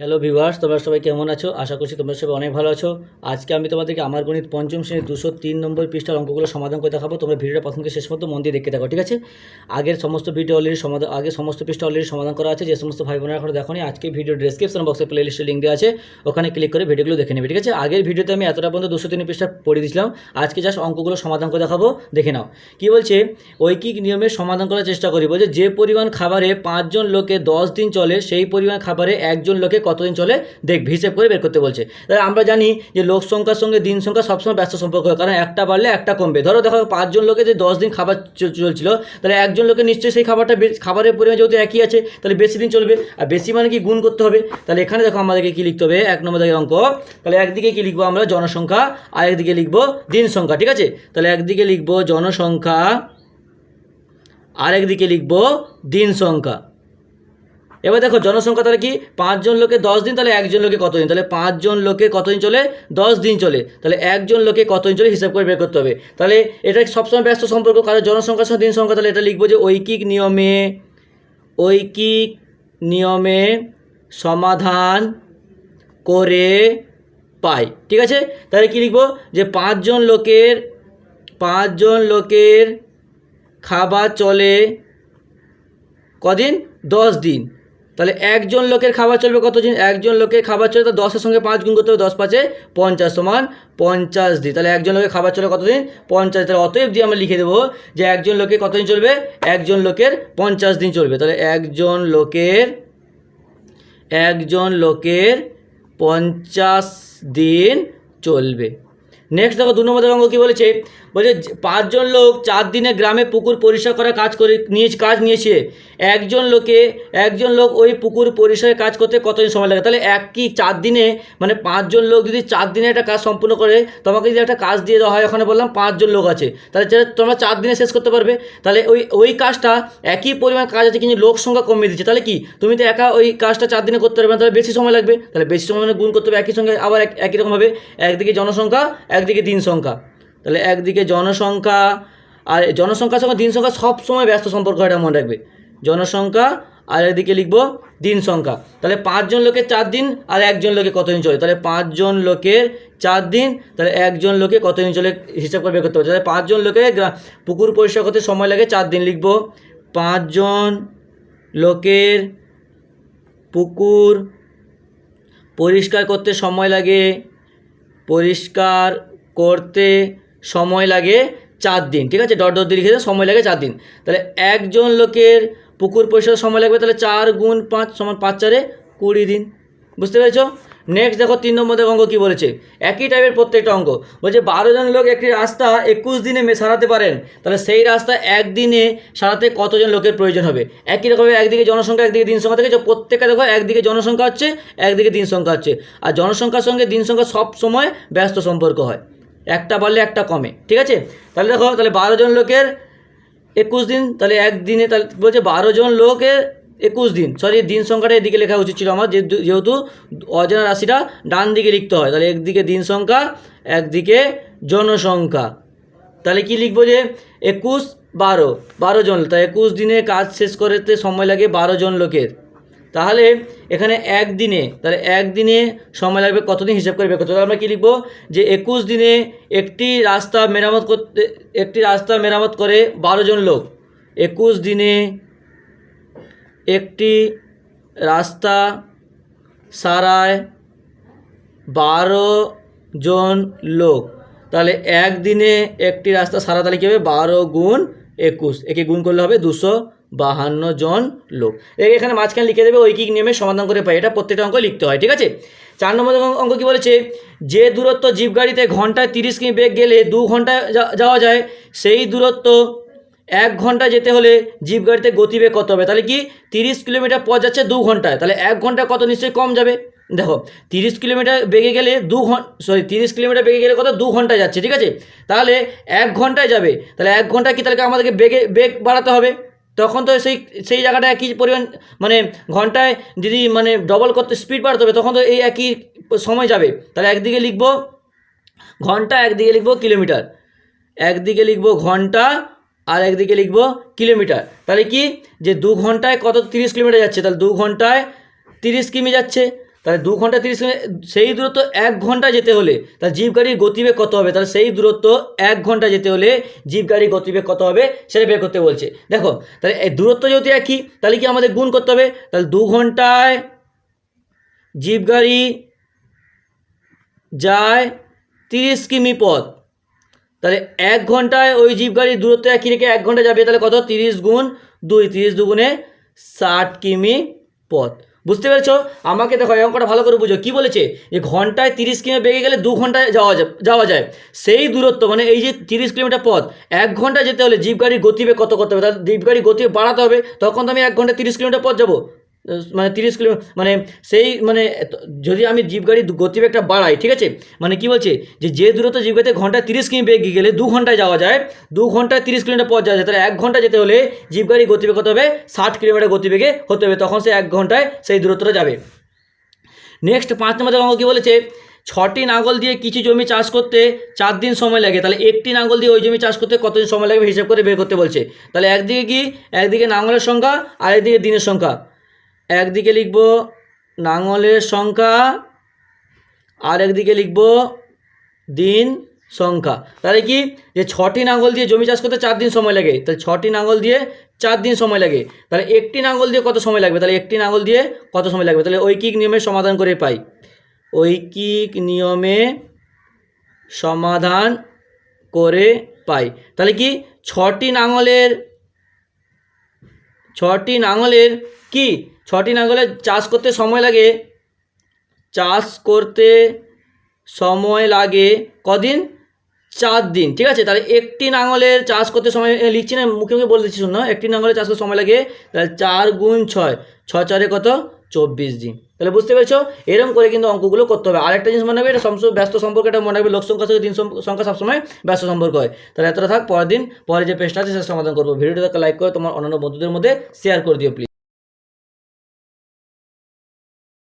Hello viewers তোমরা সবাই কেমন আছো? আশা করছি তোমরা সবাই অনেক ভালো আছো। আজকে আমি তোমাদেরকে আমার গণিত পঞ্চম শ্রেণির দুশো তিন নম্বর পৃষ্ঠার অঙ্কগুলো সমাধান করে দেখাবো। তোমরা ভিডিওটা প্রথম থেকে শেষ পর্যন্ত মন দিয়ে দেখতে থাকো, ঠিক আছে? আগের সমস্ত ভিডিও অলরেডি সমাধান আগে সমস্ত পৃষ্ঠা অলরেডি সমাধান করা আছে। যে সমস্ত ভাই বোনেরা এখনও দেখো আজকে ভিডিও ডেসক্রিপশন বক্সে প্লে লিস্টের লিঙ্ক দেওয়া আছে। ওখানে ক্লিক করে ভিডিওগুলো দেখে নেবে, ঠিক আছে? আগের ভিডিওতে আমি এতটা পর্যন্ত দুশো তিন পৃষ্ঠা পড়ে দিয়েছিলাম। আজকে জাস্ট অঙ্কগুলো সমাধান করে দেখাবো, দেখে নাও। কি বলছে? ঐকিক নিয়মে সমাধান করার চেষ্টা করি বলছে যে পরিমাণ খাবারে পাঁচজন লোকে দশ দিন চলে, সেই পরিমাণ খাবারে একজন লোকে কতদিন চলে? দেখবে হিসেব করে বের করতে বলছে। তাহলে আমরা জানি যে লোক সংখ্যার সঙ্গে দিন সংখ্যা সবসময় ব্যস্ত সম্পর্ক হয়, কারণ একটা বাড়লে একটা কমবে। ধরো, দেখো, পাঁচজন লোকে যে দশ দিন খাবার চলছিল, তাহলে একজন লোকে নিশ্চয়ই সেই খাবারটা খাবারের পরিমাণ যেহেতু একই আছে, তাহলে বেশি দিন চলবে। আর বেশি মানে কি গুণ করতে হবে? তাহলে এখানে দেখো আমাদেরকে কী লিখতে হবে? এক নম্বর দাগের অঙ্ক। তাহলে একদিকে কী লিখব আমরা? জনসংখ্যা, আর একদিকে লিখব দিন সংখ্যা, ঠিক আছে? তাহলে একদিকে লিখব জনসংখ্যা, আর একদিকে লিখব দিন সংখ্যা। এবার দেখো জনসংখ্যা তাহলে কি? পাঁচজন লোকে দশ দিন, তাহলে একজন লোকে কতদিন? তাহলে পাঁচজন লোকে কতদিন চলে? দশ দিন চলে। তাহলে একজন লোকে কতদিন চলে হিসাব করে বের করতে হবে। তাহলে এটা সবসময় ব্যস্ত সম্পর্ক, কারণ জনসংখ্যার সঙ্গে দিন সংখ্যা তাহলে এটা লিখব যে ঐকিক নিয়মে ঐকিক নিয়মে সমাধান করে পাই। ঠিক আছে? তাহলে কি লিখব? যে পাঁচজন লোকের পাঁচজন লোকের খাবার চলে কদিন? দশ দিন। তাহলে একজন লোকের খাবার চলবে কতদিন একজন লোকের খাবার চলে তো দশের সঙ্গে পাঁচ গুণ করতে হবে, দশ পাঁচে পঞ্চাশ সমান পঞ্চাশ দিন তাহলে একজন লোকের খাবার চলে কতদিন? পঞ্চাশ তাহলে অতএব দিয়ে আমরা লিখে দেবো যে একজন লোকের কতদিন চলবে? একজন লোকের পঞ্চাশ দিন চলবে। তাহলে একজন লোকের একজন লোকের পঞ্চাশ দিন চলবে। নেক্সট দেখো দু নম্বর অঙ্ক কী বলেছে? বলছে, পাঁচজন লোক চার দিনে গ্রামে পুকুর পরিষ্কার করার কাজ করে নিয়ে কাজ নিয়েছে। একজন লোকে, একজন লোক ওই পুকুর পরিষ্কারের কাজ করতে কতদিন সময় লাগে? তাহলে এক কি চার দিনে মানে পাঁচজন লোক যদি চার দিনে একটা কাজ সম্পূর্ণ করে, তোমাকে যদি একটা কাজ দিয়ে দেওয়া হয়, ওখানে বললাম পাঁচজন লোক আছে। তাহলে তোমরা চার দিনে শেষ করতে পারবে, তাহলে ওই ওই কাজটা একই পরিমাণ কাজ আছে কিন্তু লোক সংখ্যা কমিয়ে দিচ্ছে। তাহলে কি? তুমি তো একা ওই কাজটা চার দিনে করতে পারবে না, তাহলে বেশি সময় লাগবে। তাহলে বেশি সময় গুণ করতে হবে একই সঙ্গে আবার এক- একই রকমভাবে একদিকে জনসংখ্যা একদিকে দিন সংখ্যা। তাহলে একদিকে জনসংখ্যা আর জনসংখ্যার সঙ্গে দিন সংখ্যা সব সময় ব্যস্ত সম্পর্ক এটা মনে রাখবে। জনসংখ্যা আর একদিকে লিখব দিন সংখ্যা। তাহলে পাঁচজন লোকের চার দিন আর একজন লোকে কত দিন চলে? তাহলে পাঁচজন লোকের চার দিন, তাহলে একজন লোকে কত দিন চলে হিসাব করে বের করতে হবে তাহলে পাঁচজন লোকে পুকুর পরিষ্কার করতে সময় লাগে চার দিন লিখব। পাঁচজন লোকের পুকুর পরিষ্কার করতে সময় লাগে, পরিষ্কার করতে সময় লাগে চার দিন, ঠিক আছে? ডট ডট দিয়ে লিখে সময় লাগে চার দিন। তাহলে একজন লোকের পুকুর পরিষ্কার সময় লাগবে তাহলে চার গুণ পাঁচ সমান পাঁচ চারে কুড়ি দিন। বুঝতে পেরেছ? নেক্সট দেখো, তিন নম্বর দেখো অঙ্ক কী বলেছে। একই টাইপের প্রত্যেকটা অঙ্ক। বলছে বারো জন লোক একটি রাস্তা একুশ দিনে সারাতে পারেন। তাহলে সেই রাস্তা একদিনে সারাতে কতজন লোকের প্রয়োজন হবে? একই রকমের একদিকে জনসংখ্যা, একদিকে দিন সংখ্যা থেকে প্রত্যেকটা দেখো, একদিকে জনসংখ্যা হচ্ছে, একদিকে দিন সংখ্যা হচ্ছে। আর জনসংখ্যার সঙ্গে দিন সংখ্যা সব সময় ব্যস্ত সম্পর্ক হয়। একটা বাড়লে একটা কমে, ঠিক আছে? তাহলে দেখো, তাহলে বারো জন লোকের একুশ দিন, তাহলে একদিনে তাহলে বলছে বারো জন লোকের একুশ দিন সরি দিন সংখ্যাটা এদিকে লেখা উচিত ছিল আমার, যেহেতু অজানা রাশিটা ডান দিকে লিখতে হয়, তাহলে একদিকে দিন সংখ্যা, একদিকে জনসংখ্যা। তাহলে কি লিখব যে একুশ, বারো বারো জন তাই একুশ দিনে কাজ শেষ করতে সময় লাগে বারো জন লোকের। তাহলে এখানে একদিনে, তাহলে একদিনে সময় লাগবে কতদিন হিসাব করে বের করতে তাহলে আমরা কী লিখব? যে একুশ দিনে একটি রাস্তা মেরামত করতে, একটি রাস্তা মেরামত করে বারো জন লোক। একুশ দিনে একটি রাস্তা সারায় বারো জন লোক। তাহলে একদিনে একটি রাস্তা সারা, তাহলে কী হবে? বারো গুণ একুশ। একে গুণ করলে হবে দুশো বাহান্ন জন লোক। এখানে মাঝখানে লিখে দেবে ঐকিক নিয়মে সমাধান করে পাই। এটা প্রত্যেকটা অঙ্ক লিখতে হয়, ঠিক আছে? চার নম্বর অঙ্ক- কী বলেছে? যে দূরত্ব জিপ গাড়িতে ঘন্টায় তিরিশ কিমি বেগ গেলে দু ঘন্টায় যা- যাওয়া যায়, সেই দূরত্ব এক ঘণ্টা যেতে হলে জিপ গাড়িতে গতিবেগ কত হবে? তাহলে কি তিরিশ কিলোমিটার পথ যাচ্ছে দু ঘন্টায়। তাহলে এক ঘণ্টা কত নিশ্চয়ই কম যাবে? দেখো, তিরিশ কিলোমিটার বেগে গেলে দু ঘণ্টা সরি তিরিশ কিলোমিটার বেগে গেলে কত? দু ঘন্টায় যাচ্ছে, ঠিক আছে? তাহলে এক ঘন্টায় যাবে। তাহলে এক ঘণ্টা কি? তাহলে আমাদেরকে বেগে বেগ বাড়াতে হবে? তখন তো সেই সেই জায়গাটা একই পরিমাণ মানে ঘন্টায় যদি মানে ডবল করতে স্পিড বাড়তে হবে, তখন তো এই একই সময় যাবে। তাহলে একদিকে লিখব ঘণ্টা, একদিকে লিখব কিলোমিটার। একদিকে লিখব ঘণ্টা আর একদিকে লিখব কিলোমিটার। তাহলে কি? যে দু ঘন্টায় কত তিরিশ কিলোমিটার যাচ্ছে? তাহলে দু ঘন্টায় তিরিশ কিমি যাচ্ছে। তাহলে দু ঘণ্টা তিরিশ সেই দূরত্ব এক ঘণ্টা যেতে হলে, তাহলে জিপ গাড়ির গতিবেগ কত হবে? তাহলে সেই দূরত্ব এক ঘণ্টা যেতে হলে জিপ গাড়ির গতিবেগ কত হবে? সেটা বের করতে বলছে। দেখো, তাহলে এই দূরত্ব যদি একই, তাহলে কি আমাদের গুণ করতে হবে? তাহলে দু ঘন্টায় জিপ গাড়ি যায় তিরিশ কিমি পথ। তাহলে এক ঘন্টায় ওই জিপ গাড়ির দূরত্ব একই রেখে এক ঘণ্টা যাবে, তাহলে কত? তিরিশ গুণ দুই, তিরিশ দুগুণে ষাট কিমি পথ। বুঝতে পেরেছ? আমাকে দেখো, এই অঙ্কটা ভালো করে বুঝো। কী বলেছে? যে ঘন্টায় তিরিশ কিমি বেগে গেলে দু ঘন্টায় যাওয়া যায় যাওয়া যায়। সেই দূরত্ব মানে এই যে তিরিশ কিলোমিটার পথ, এক ঘণ্টা যেতে হলে জিপ গাড়ির গতিবেগ কত করতে হবে? তাহলে জিপ গাড়ির গতি বাড়াতে হবে, তখন তো আমি এক ঘণ্টা তিরিশ কিলোমিটার পথ যাব। মানে তিরিশ কিলো মানে সেই মানে যদি আমি জিপ গাড়ির গতিবেগটা বাড়াই, ঠিক আছে? মানে কি বলছে? যে যে দূরত্ব জিপ গাড়িতে ঘন্টায় তিরিশ কিমি বেগে গেলে দু ঘন্টায় যাওয়া যায়, দু ঘন্টায় তিরিশ কিলোমিটার পথ যাওয়া যায়, তাহলে এক ঘণ্টা যেতে হলে জিপ গাড়ির গতিবেগ কত হবে? ষাট কিলোমিটার গতিবেগে হতে হবে, তখন সে এক ঘন্টায় সেই দূরত্বটা যাবে। নেক্সট পাঁচ নম্বর অঙ্ক কী বলেছে? ছটি নাঙ্গল দিয়ে কিছু জমি চাষ করতে চার দিন সময় লাগে, তাহলে একটি নাঙ্গল দিয়ে ওই জমি চাষ করতে কতদিন সময় লাগবে হিসাব করে বের করতে বলছে। তাহলে একদিকে কি? একদিকে নাঙ্গলের সংখ্যা আর একদিকে দিনের সংখ্যা। একদিকে লিখব নাঙ্গলের সংখ্যা, আর একদিকে লিখব দিন সংখ্যা। তাহলে কি? যে ছটি নাঙ্গল দিয়ে জমি চাষ করতে চার দিন সময় লাগে। তাহলে ছটি নাঙ্গল দিয়ে চার দিন সময় লাগে। তাহলে একটি নাঙ্গল দিয়ে কত সময় লাগবে? তাহলে একটি নাঙ্গল দিয়ে কত সময় লাগবে? তাহলে ঐকিক নিয়মের সমাধান করে পাই। ঐকিক নিয়মে সমাধান করে পাই। তাহলে কি? ছটি নাঙ্গলের ছটি নাঙলের কি? ছটি নাঙলের চাষ করতে সময় লাগে? চাষ করতে সময় লাগে কদিন? চার দিন, ঠিক আছে? তাহলে একটি নাঙলের চাষ করতে সময় লিখছি না, মুখে মুখে বলে দিচ্ছি, শুনো একটি নাঙলের চাষ করতে সময় লাগে, তাহলে চার গুণ ছয় ছ চারে কত? চব্বিশ দিন। তাহলে বুঝতে পেরেছ? এরকম করে কিন্তু অঙ্কগুলো করতে হবে। আরেকটা জিনিস মনে হবে এটা সবসময় ব্যস্ত সম্পর্ক, এটা মনে হবে লোক সংখ্যা থেকে দিন সংখ্যা সবসময় ব্যস্ত সম্পর্ক হয়। তাহলে এতটা থাক, পরের দিন পরে যে পেজটা আছে, সেটা সমাধান করব। ভিডিওটাকে লাইক করে তোমার অন্যান্য বন্ধুদের মধ্যে শেয়ার করে দিও প্লিজ